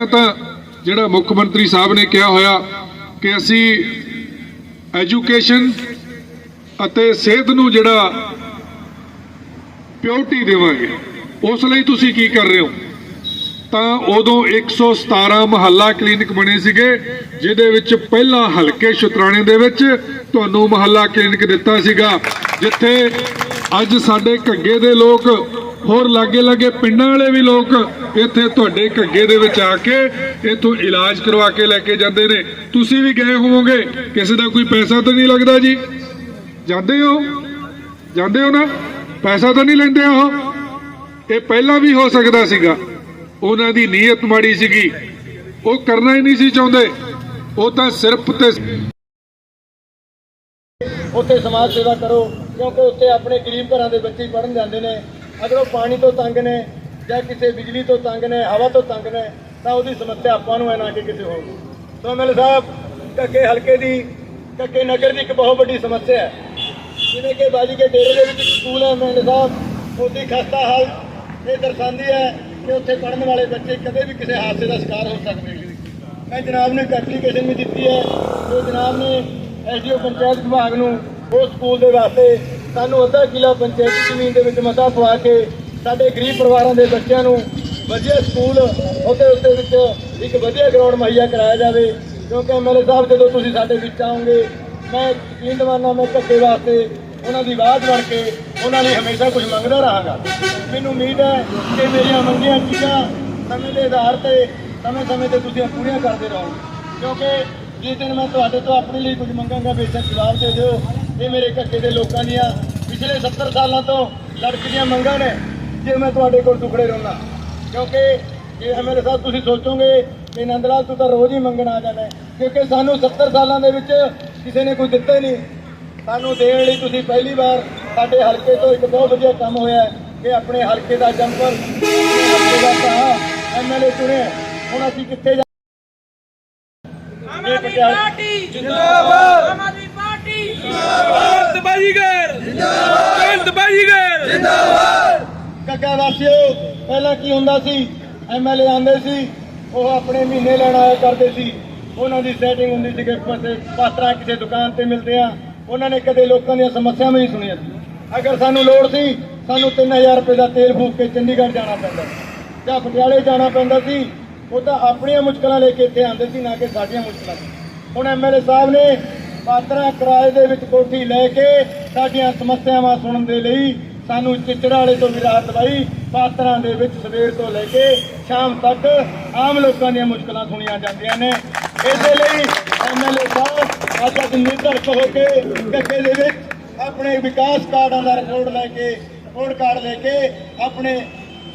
ਤਾਂ ਜਿਹੜਾ ਮੁੱਖ ਮੰਤਰੀ ਸਾਹਿਬ ਨੇ ਕਿਹਾ ਹੋਇਆ ਕਿ ਅਸੀਂ ਐਜੂਕੇਸ਼ਨ ਅਤੇ ਸਿਹਤ ਨੂੰ ਜਿਹੜਾ ਪਿਓਰਟੀ ਦੇਵਾਂਗੇ, ਉਸ ਲਈ ਤੁਸੀਂ ਕੀ ਕਰ ਰਹੇ ਹੋ? ਤਾਂ ਉਦੋਂ 117 ਮਹੱਲਾ ਕਲੀਨਿਕ ਬਣੇ ਸੀਗੇ, ਜਿਹਦੇ ਵਿੱਚ ਪਹਿਲਾ ਹਲਕੇ ਸ਼ਤਰਾਣੇ ਦੇ ਵਿੱਚ ਤੁਹਾਨੂੰ ਮਹੱਲਾ ਕਲੀਨਿਕ ਦਿੱਤਾ ਸੀਗਾ, ਜਿੱਥੇ ਅੱਜ ਸਾਡੇ ਘੱਗੇ ਦੇ ਲੋਕ ਹੋਰ ਲਾਗੇ ਲਾਗੇ ਪਿੰਡਾਂ ਵਾਲੇ ਵੀ ਲੋਕ ਇੱਥੇ ਤੁਹਾਡੇ ਘੱਗੇ ਦੇ ਵਿੱਚ ਆ ਕੇ ਇੱਥੋਂ ਇਲਾਜ ਕਰਵਾ ਕੇ ਲੈ ਕੇ ਜਾਂਦੇ ਨੇ। ਤੁਸੀਂ ਵੀ ਗਏ ਹੋਵੋਗੇ, ਕਿਸੇ ਦਾ ਕੋਈ ਪੈਸਾ ਤਾਂ ਨਹੀਂ ਲੱਗਦਾ ਜੀ? ਜਾਂਦੇ ਹੋ? ਜਾਂਦੇ ਹੋ ਨਾ? ਪੈਸਾ ਤਾਂ ਨਹੀਂ ਲੈਂਦੇ ਉਹ? ਇਹ ਪਹਿਲਾਂ ਵੀ ਹੋ ਸਕਦਾ ਸੀਗਾ। ਉਹਨਾਂ ਦੀ ਨੀਅਤ ਮਾੜੀ ਸੀਗੀ। ਉਹ ਕਰਨਾ ਹੀ ਨਹੀਂ ਸੀ ਚਾਹੁੰਦੇ। ਉਹ ਤਾਂ ਸਿਰਫ ਤੇ ਉੱਥੇ ਸਮਾਜ ਸੇਵਾ ਕਰੋ, ਕਿਉਂਕਿ ਉੱਥੇ ਆਪਣੇ ਗਰੀਬ ਘਰਾਂ ਦੇ ਬੱਚੇ ਪੜਨ ਜਾਂਦੇ ਨੇ। ਅਗਰ ਉਹ ਪਾਣੀ ਤੋਂ ਤੰਗ ਨੇ ਜਾਂ ਕਿਸੇ ਬਿਜਲੀ ਤੋਂ ਤੰਗ ਨੇ, ਹਵਾ ਤੋਂ ਤੰਗ ਨੇ, ਤਾਂ ਉਹਦੀ ਸਮੱਸਿਆ ਆਪਾਂ ਨੂੰ ਹੈ ਨਾ ਕਿ ਕਿਸੇ ਹੋਰ ਨੂੰ। ਸੋ ਐਮਐਲਏ ਸਾਹਿਬ, ਕੱਕੇ ਹਲਕੇ ਦੀ, ਕੱਕੇ ਨਗਰ ਦੀ ਇੱਕ ਬਹੁਤ ਵੱਡੀ ਸਮੱਸਿਆ ਹੈ। ਜਿਵੇਂ ਕਿ ਬਾਜੀ ਕੇ ਡੇਰੇ ਦੇ ਵਿੱਚ ਇੱਕ ਸਕੂਲ ਹੈ ਐਮਐਲਏ ਸਾਹਿਬ, ਉਹਦੀ ਖਸਤਾ ਹਾਲਤ ਇਹ ਦਰਸਾਉਂਦੀ ਹੈ ਕਿ ਉੱਥੇ ਪੜਨ ਵਾਲੇ ਬੱਚੇ ਕਦੇ ਵੀ ਕਿਸੇ ਹਾਦਸੇ ਦਾ ਸ਼ਿਕਾਰ ਹੋ ਸਕਦੇ ਮੈਂ ਜਨਾਬ ਨੇ ਇੱਕ ਐਪਲੀਕੇਸ਼ਨ ਵੀ ਦਿੱਤੀ ਹੈ, ਜੋ ਜਨਾਬ ਨੇ ਐਸਡੀਓ ਪੰਚਾਇਤ ਵਿਭਾਗ ਨੂੰ ਉਸ ਸਕੂਲ ਦੇ ਵਾਸਤੇ ਸਾਨੂੰ ਅੱਧਾ ਕਿਲਾ ਪੰਚਾਇਤੀ ਜ਼ਮੀਨ ਦੇ ਵਿੱਚ ਮਤਾ ਪਵਾ ਕੇ ਸਾਡੇ ਗਰੀਬ ਪਰਿਵਾਰਾਂ ਦੇ ਬੱਚਿਆਂ ਨੂੰ ਵਧੀਆ ਸਕੂਲ, ਉਹਦੇ ਉੱਤੇ ਵਿੱਚ ਇੱਕ ਵਧੀਆ ਗਰਾਊਂਡ ਮੁਹੱਈਆ ਕਰਾਇਆ ਜਾਵੇ। ਕਿਉਂਕਿ ਐਮਐਲਏ ਸਾਹਿਬ, ਜਦੋਂ ਤੁਸੀਂ ਸਾਡੇ ਵਿੱਚ ਆਉਂਗੇ ਮੈਂ ਯਕੀਨ ਦਵਾਨਾ ਮੈਂ ਧੱਕੇ ਵਾਸਤੇ ਉਹਨਾਂ ਦੀ ਆਵਾਜ਼ ਬਣ ਕੇ ਉਹਨਾਂ ਲਈ ਹਮੇਸ਼ਾ ਕੁਝ ਮੰਗਦਾ ਰਹਾਂਗਾ। ਮੈਨੂੰ ਉਮੀਦ ਹੈ ਕਿ ਮੇਰੀਆਂ ਮੰਗੀਆਂ ਚੀਜ਼ਾਂ ਸਮੇਂ ਦੇ ਆਧਾਰ ਤੇ ਸਮੇਂ ਸਮੇਂ ਤੇ ਤੁਸੀਂ ਪੂਰੀਆਂ ਕਰਦੇ ਰਹੋ ਕਿਉਂਕਿ ਜਿਸ ਦਿਨ ਮੈਂ ਤੁਹਾਡੇ ਤੋਂ ਆਪਣੇ ਲਈ ਕੁਝ ਮੰਗਾਂਗਾ, ਬੇਸ਼ੱਕ ਜਵਾਬ ਦੇ ਦਿਓ। ਇਹ ਮੇਰੇ ਘੱਟੇ ਦੇ ਲੋਕਾਂ ਦੀਆਂ ਪਿਛਲੇ 70 ਸਾਲਾਂ ਤੋਂ ਲੜਕੀਆਂ ਮੰਗਾਂ ਨੇ ਜੇ ਮੈਂ ਤੁਹਾਡੇ ਕੋਲ ਟੁਕੜੇ ਰਹਿਣਾ ਕਿਉਂਕਿ ਇਹ ਮੇਰੇ ਸਾਹਿਬ ਤੁਸੀਂ ਸੋਚੋਗੇ ਕਿ ਨੰਦ ਲਾਲ ਤੂੰ ਤਾਂ ਰੋਜ਼ ਹੀ ਮੰਗਣ ਆ ਜਾਣਾ ਹੈ। ਕਿਉਂਕਿ ਸਾਨੂੰ 70 ਸਾਲਾਂ ਦੇ ਵਿੱਚ ਕਿਸੇ ਨੇ ਕੋਈ ਦਿੱਤਾ ਨਹੀਂ। ਸਾਨੂੰ ਦੇਣ ਲਈ ਤੁਸੀਂ ਪਹਿਲੀ ਵਾਰ ਸਾਡੇ ਹਲਕੇ ਤੋਂ ਇੱਕ ਬਹੁਤ ਵਧੀਆ ਕੰਮ ਹੋਇਆ ਹੈ ਕਿ ਆਪਣੇ ਹਲਕੇ ਦਾ ਜੰਪਰ ਹਲਕੇ ਦਾ ਭਰਾ ਐਮਐਲਏ ਚੁਣਿਆ ਹੁਣ ਅਸੀਂ ਕਿੱਥੇ ਜਾ ਆਮ ਆਦਮੀ ਪਾਰਟੀ ਜਿੰਦਾਬਾਦ! ਪਾਰਟੀ ਜਿੰਦਾਬਾਦ। ਬਾਜੀਗਰ ਜਿੰਦਾਬਾਦ। ਬਾਜੀਗਰ ਕੱਕਾ ਵਾਸੀਓ ਪਹਿਲਾਂ ਕੀ ਹੁੰਦਾ ਸੀ? ਐਮਐਲਏ ਆਉਂਦੇ ਸੀ ਉਹ ਆਪਣੇ ਮਹੀਨੇ ਲੈਣ ਆਇਆ ਕਰਦੇ ਸੀ। ਉਹਨਾਂ ਦੀ ਸੈਟਿੰਗ ਹੁੰਦੀ ਸੀ ਕਿ ਪਾਸੇ ਪਾਤਰਾ ਕਿਸੇ ਦੁਕਾਨ ਤੇ ਮਿਲਦੇ ਆ। ਉਹਨਾਂ ਨੇ ਕਦੇ ਲੋਕਾਂ ਦੀਆਂ ਸਮੱਸਿਆਵਾਂ ਨਹੀਂ ਸੁਣੀਆਂ। ਸੀ ਅਗਰ ਸਾਨੂੰ ਲੋੜ ਸੀ ਸਾਨੂੰ 3000 ਰੁਪਏ ਦਾ ਤੇਲ ਫੂਕ ਕੇ ਚੰਡੀਗੜ੍ਹ ਜਾਣਾ ਪੈਂਦਾ। ਸੀ ਜਾਂ ਪਟਿਆਲੇ ਜਾਣਾ ਪੈਂਦਾ ਸੀ ਉਹ ਤਾਂ ਆਪਣੀਆਂ ਮੁਸ਼ਕਲਾਂ ਲੈ ਕੇ ਇੱਥੇ ਆਉਂਦੇ ਸੀ ਨਾ ਕਿ ਸਾਡੀਆਂ ਮੁਸ਼ਕਲਾਂ। ਹੁਣ ਐਮਐਲਏ ਸਾਹਿਬ ਨੇ ਪਾਤਰਾ ਕਿਰਾਏ ਦੇ ਵਿੱਚ ਕੋਠੀ ਲੈ ਕੇ ਸਾਡੀਆਂ ਸਮੱਸਿਆਵਾਂ ਸੁਣਨ ਦੇ ਲਈ ਸਾਨੂੰ ਚਿਚੜਾ ਵਾਲੇ ਤੋਂ ਵੀ ਰਾਹਤ ਦਵਾਈ ਪਾਤਰਾਂ ਦੇ ਵਿੱਚ ਸਵੇਰ ਤੋਂ ਲੈ ਕੇ ਸ਼ਾਮ ਤੱਕ ਆਮ ਲੋਕਾਂ ਦੀਆਂ ਮੁਸ਼ਕਲਾਂ ਸੁਣੀਆਂ ਜਾਂਦੀਆਂ ਨੇ। ਇਸੇ ਲਈ ਐਮਐਲਏ ਸਾਹਿਬ ਅੱਜ ਅੱਜ ਨਿਰਧਰਕ ਹੋ ਕੇ ਗੱਗੇ ਦੇ ਵਿੱਚ ਆਪਣੇ ਵਿਕਾਸ ਕਾਰਡਾਂ ਦਾ ਰਿਕਾਰਡ ਲੈ ਕੇ ਰਿਪੋਰਟ ਕਾਰਡ ਲੈ ਕੇ ਆਪਣੇ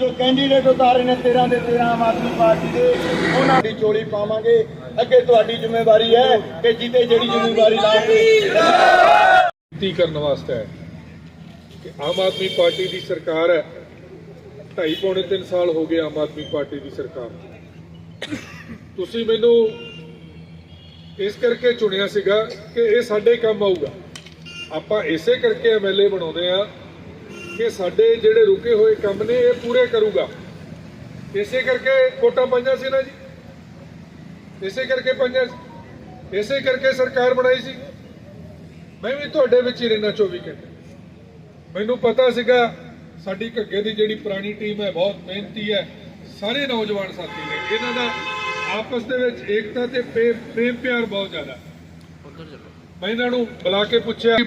ਜੋ ਕੈਂਡੀਡੇਟ ਉਤਾਰੇ ਨੇ 13 ਦੇ 13 ਆਮ ਆਦਮੀ ਪਾਰਟੀ ਦੇ, ਉਹਨਾਂ ਦੀ ਚੋਲੀ ਪਾਵਾਂਗੇ। ਅੱਗੇ ਤੁਹਾਡੀ ਜ਼ਿੰਮੇਵਾਰੀ ਹੈ ਕਿ ਜਿੱਤੇ ਜਿਹੜੀ ਜ਼ਿੰਮੇਵਾਰੀ ਲਾਓਗੇ ਬੇਨਤੀ ਕਰਨ ਵਾਸਤੇ ਹੈ ਕਿ ਆਮ ਆਦਮੀ ਪਾਰਟੀ ਦੀ ਸਰਕਾਰ ਹੈ। ਢਾਈ ਪੌਣੇ 3 ਸਾਲ ਹੋ ਗਏ ਆਮ ਆਦਮੀ ਪਾਰਟੀ ਦੀ ਸਰਕਾਰ ਤੁਸੀਂ ਮੈਨੂੰ ਇਸ ਕਰਕੇ ਚੁਣਿਆ ਸੀਗਾ ਕਿ ਇਹ ਸਾਡੇ ਕੰਮ ਆਊਗਾ। ਆਪਾਂ ਇਸੇ ਕਰਕੇ ਐਮਐਲਏ ਬਣਾਉਂਦੇ ਆ ਕਿ ਸਾਡੇ ਜਿਹੜੇ ਰੁਕੇ ਹੋਏ ਕੰਮ ਨੇ, ਇਹ ਪੂਰੇ ਕਰੂਗਾ। ਇਸੇ ਕਰਕੇ ਕੋਟਾ ਪੰਜਾਂ ਸੀ ਨਾ ਜੀ। ਇਸੇ ਕਰਕੇ ਪੰਜਾਂ ਇਸੇ ਕਰਕੇ ਸਰਕਾਰ ਬਣਾਈ ਸੀ। ਮੈਂ ਵੀ ਤੁਹਾਡੇ ਵਿੱਚ ਹੀ ਰਹਿਣਾ 24 ਘੰਟੇ। ਮੈਨੂੰ ਪਤਾ ਸੀਗਾ, ਸਾਡੀ ਘੱਗੇ ਦੀ ਜਿਹੜੀ ਪੁਰਾਣੀ ਟੀਮ ਹੈ, ਬਹੁਤ ਮਿਹਨਤੀ ਹੈ। ਸਾਰੇ ਨੌਜਵਾਨ ਸਾਥੀ ਨੇ। ਇਹਨਾਂ ਦਾ ਆਪਸ ਦੇ ਵਿੱਚ ਏਕਤਾ ਤੇ ਪ੍ਰੇਮ ਪਿਆਰ ਬਹੁਤ ਜ਼ਿਆਦਾ। ਮੈਂ ਇਹਨਾਂ ਨੂੰ ਬੁਲਾ ਕੇ ਪੁੱਛਿਆ।